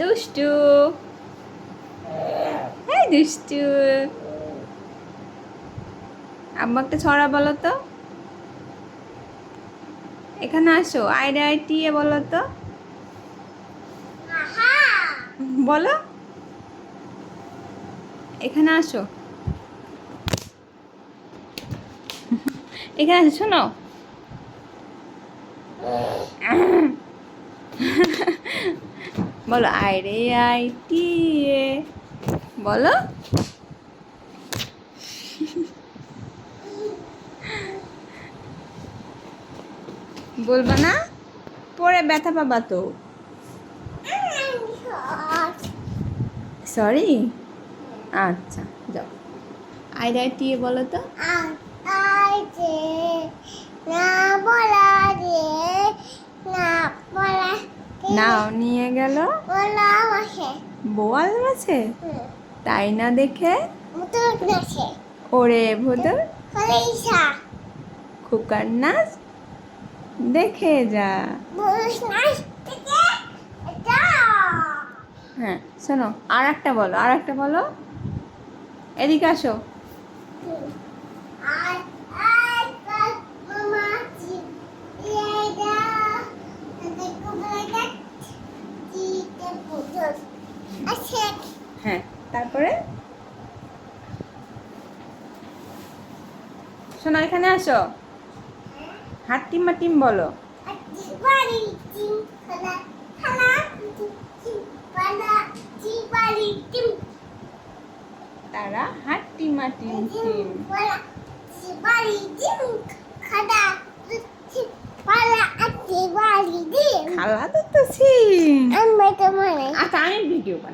দুষ্টু। এই দুষ্টু। আব্বা ছড়া বলো তো। এখানে আসো আইডে এ বলো তো। বলো। এখানে আসো। এখানে আসো, শোনো। বলো আই রে আই টি এ বলো। বলবা না? পরে ব্যথা পাবা তো। সরি আচ্ছা যাও। আই রে আই টি এ বলো তো। নাও, নিয়ে গেল। বোয়াল আছে? তাই না দেখে? ওরে ভুদর খুকার নাচ দেখে যা। হ্যাঁ শোনো, আর একটা বলো, আর একটা বলো। এদিকে আসো। আচ্ছা হ্যাঁ তারপরে? শোনো এখানে আসো। হাট্টিম মাটিম বলো। তারা হাট্টি মাটিম টিম। খালা তো তো সিং আচ্ছা আমি ভিডিও বানাই।